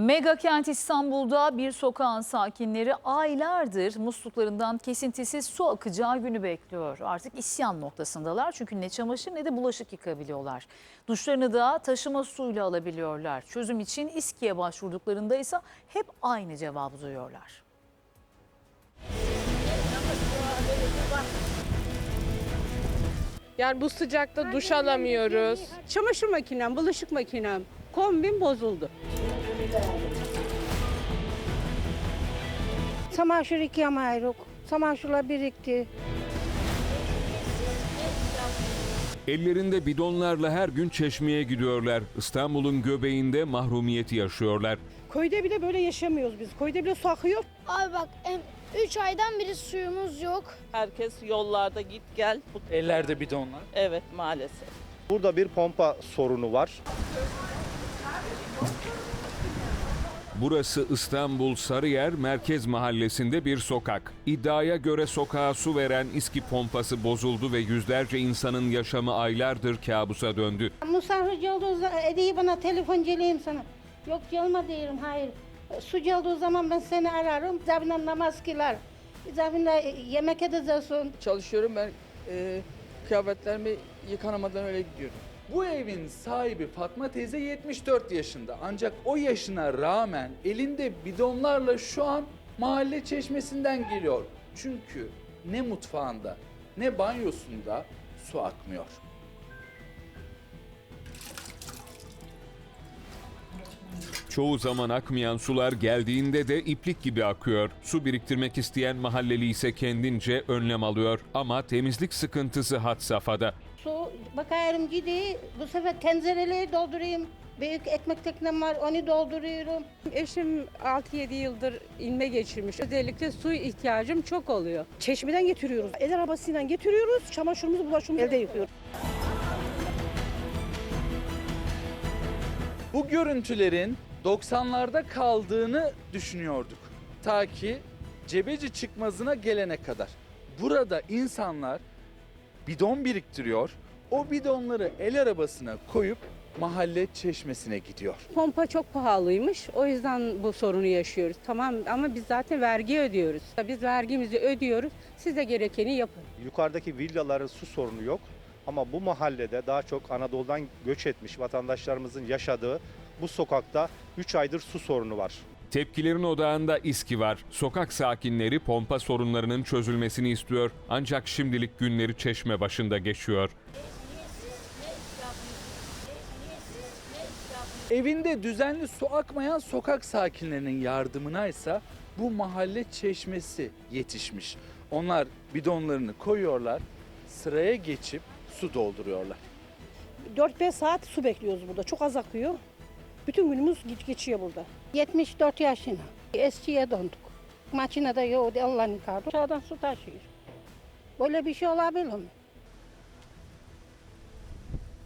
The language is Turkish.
Mega kent İstanbul'da bir sokağın sakinleri aylardır musluklarından kesintisiz su akacağı günü bekliyor. Artık isyan noktasındalar çünkü ne çamaşır ne de bulaşık yıkabiliyorlar. Duşlarını da taşıma suyla alabiliyorlar. Çözüm için İSKİ'ye başvurduklarında ise hep aynı cevabı duyuyorlar. Yani bu sıcakta duş alamıyoruz. Çamaşır makinem, bulaşık makinem, kombin bozuldu. Çamaşır yıkayamayız. Çamaşırlar birikti. Ellerinde bidonlarla her gün çeşmeye gidiyorlar. İstanbul'un göbeğinde mahrumiyeti yaşıyorlar. Köyde bile böyle yaşamıyoruz biz. Köyde bile su akıyor. Abi bak 3 aydan beri suyumuz yok. Herkes yollarda git gel. Ellerde bidonlar. Evet maalesef. Burada bir pompa sorunu var. Burası İstanbul Sarıyer Merkez Mahallesi'nde bir sokak. İddiaya göre sokağa su veren İSKİ pompası bozuldu ve yüzlerce insanın yaşamı aylardır kabusa döndü. Misafir geldiği zaman Edeyi bana telefon geleyim sana. Yok gelme diyorum hayır. Su geldiği zaman ben seni ararım. Zabine namaz kılar. Zabine yemek edeceksin. Çalışıyorum ben e, kıyafetlerimi yıkanamadan öyle gidiyorum. Bu evin sahibi Fatma teyze 74 yaşında. Ancak o yaşına rağmen elinde bidonlarla şu an mahalle çeşmesinden geliyor. Çünkü ne mutfağında ne banyosunda su akmıyor. Çoğu zaman akmayan sular geldiğinde de iplik gibi akıyor. Su biriktirmek isteyen mahalleli ise kendince önlem alıyor ama temizlik sıkıntısı had safhada. Su bakıyorum gidiyor. Bu sefer tencereleri doldurayım. Büyük ekmek teknem var onu dolduruyorum. Eşim 6-7 yıldır inme geçirmiş. Özellikle su ihtiyacım çok oluyor. Çeşmeden getiriyoruz. El arabasıyla getiriyoruz. Çamaşırımızı, bulaşığımızı elde yıkıyoruz. Bu görüntülerin 90'larda kaldığını düşünüyorduk. Ta ki Cebeci çıkmazına gelene kadar. Burada insanlar bidon biriktiriyor. O bidonları el arabasına koyup mahalle çeşmesine gidiyor. Pompa çok pahalıymış. O yüzden bu sorunu yaşıyoruz. Tamam ama biz zaten vergi ödüyoruz. Biz vergimizi ödüyoruz. Siz de gerekeni yapın. Yukarıdaki villaların su sorunu yok. Ama bu mahallede daha çok Anadolu'dan göç etmiş vatandaşlarımızın yaşadığı bu sokakta 3 aydır su sorunu var. Tepkilerin odağında İSKİ var. Sokak sakinleri pompa sorunlarının çözülmesini istiyor. Ancak şimdilik günleri çeşme başında geçiyor. Evinde düzenli su akmayan sokak sakinlerinin yardımına ise bu mahalle çeşmesi yetişmiş. Onlar bidonlarını koyuyorlar, sıraya geçip su dolduruyorlar. 4-5 saat su bekliyoruz burada. Çok az akıyor. Bütün günümüz geç geçiyor burada. 74 yaşına. Eskiye döndük. Makinede yok Allah'ın yıkardı. Aşağıdan su taşıyor. Böyle bir şey olabilir mi?